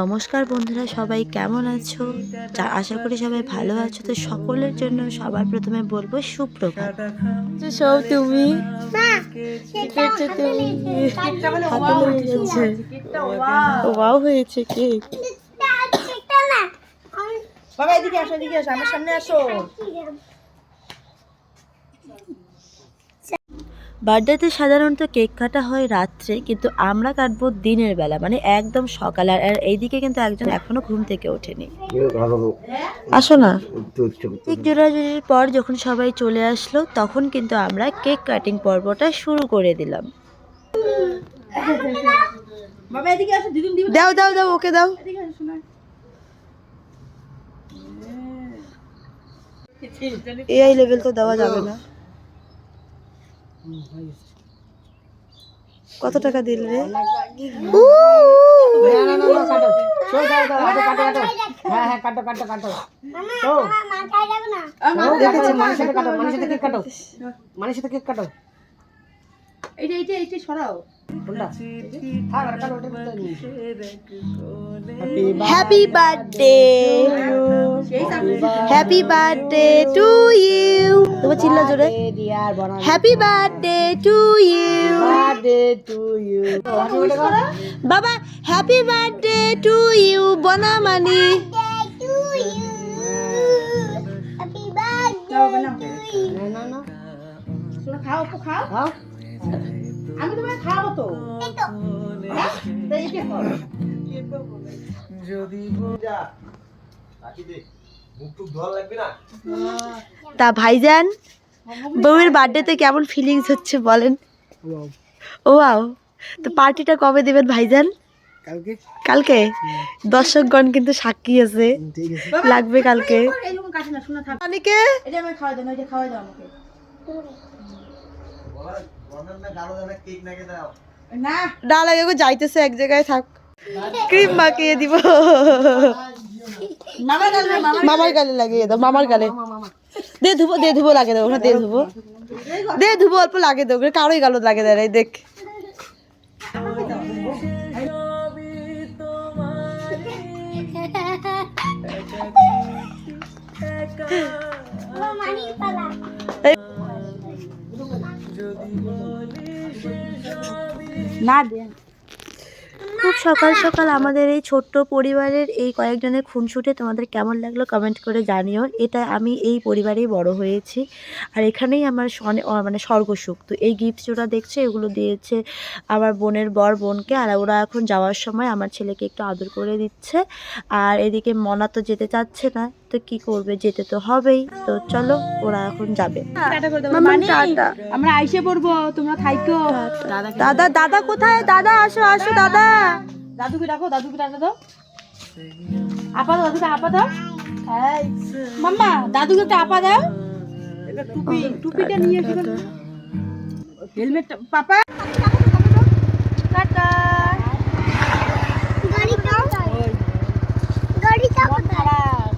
নমস্কার বন্ধুরা সবাই কেমন আছো? যা আশা করি সবাই ভালো আছো। তো সকলের জন্য সবার প্রথমে বলব সুপ্রভাত। সব তুমি? ওয়াও হয়েছে কেক। বাবা এদিকে আসো এদিকে আসো। আমার সামনে আসো। বার্থডেতে সাধারণত কেক কাটা হয় রাত্রে কিন্তু আমরা কাটবো দিনের বেলা মানে একদম সকাল। আর আর এইদিকে কিন্তু একজন এখনও ঘুম থেকে ওঠেনি। আসো না। কেক জোড়াজুড়ির পর যখন সবাই চলে আসলো তখন কিন্তু আমরা কেক কাটিং পর্বটা শুরু করে দিলাম। বাবা এদিকে আসো দিদুন দিদুন দাও দাও দাও ওকে দাও। এই লেভেল তো দেওয়া যাবে না। কত টাকা দিল রে? হ্যাঁ হ্যাঁ। Happy birthday happy birthday to you তোমার চিল্লা জোরে। Happy birthday to you birthday to you বাবা হ্যাপি বার্থডে টু ইউ বনামানি না না না শোনো খাও খাও। খাও আমি তোমায় তো? তো ভাইজান বউয়ের বার্থডেতে কেমন ফিলিংস হচ্ছে বলেন? ও আও তো পার্টিটা কবে দেবেন ভাইজান? কালকে? কালকে? দর্শকগণ কিন্তু সাক্ষী আছে। লাগবে কালকে। অনেকে এটা আমি খাওয়াই দাও না। এটা খাওয়াই দাও আমাকে না না লাগে গো যাইতেছে এক জায়গায় থাক। ক্রিম মাখিয়ে দিব। মামার গালে লাগিয়ে দাও মামার গালে। দে ধুবো দে ধুবো লাগে দেবো না দে ধুবো। দে ধুবো অল্প লাগে দেবো কারোই গালো লাগে দেয় দেখ। না দে। খুব সকাল সকাল আমাদের এই ছোট্ট পরিবারের এই কয়েকজনের খুনসুটে তোমাদের কেমন লাগল কমেন্ট করে জানিও। এটা আমি এই পরিবারেই বড় হয়েছি। আর এখানেই আমার মানে স্বর্গসুখ। তো এই গিফট যেটা দেখছে, এগুলো দিয়েছে আমার বোনের বর বোনকে। আর ওরা এখন যাওয়ার সময় আমার ছেলেকে একটু আদর করে দিচ্ছে। আর এদিকে মনা তো যেতে চাচ্ছে না। তো কি করবে? যেতে তো হবেই। তো চলো ওরা এখন যাবে। মানে। আমরা আইসে পড়ব তোমরা থাইকো। দাদা দাদা দাদা কোথায়? দাদা আসো আসো দাদা। দাদুকে ডাকো দাদুকে ডাকো দাও আপা দাও দাদুকে আপা দাও। মাম্মা দাদুকে একটা আপা দাও। টুপি। টুপিটা নিয়ে এসে। হেলমেট পাপা।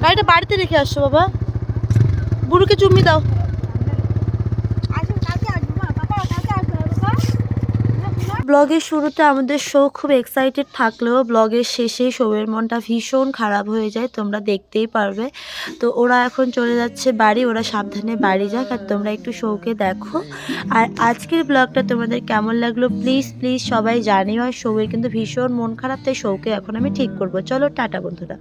গাড়িটা বাড়িতে রেখে আসছো বাবা। বুড়ুকে চুম্মি দাও। ব্লগের শুরুতে আমাদের শো খুব এক্সাইটেড থাকলেও ব্লগের শেষে শোয়ের মনটা ভীষণ খারাপ হয়ে যায়, তোমরা দেখতেই পারবে। তো ওরা এখন চলে যাচ্ছে বাড়ি, ওরা সাবধানে বাড়ি যাক আর তোমরা একটু শোকে দেখো। আর আজকের ব্লগটা তোমাদের কেমন লাগল প্লিজ প্লিজ সবাই জানিও। আর শোয়ের কিন্তু ভীষণ মন খারাপ, তাই শোকে এখন আমি ঠিক করব। চলো, টাটা বন্ধুরা।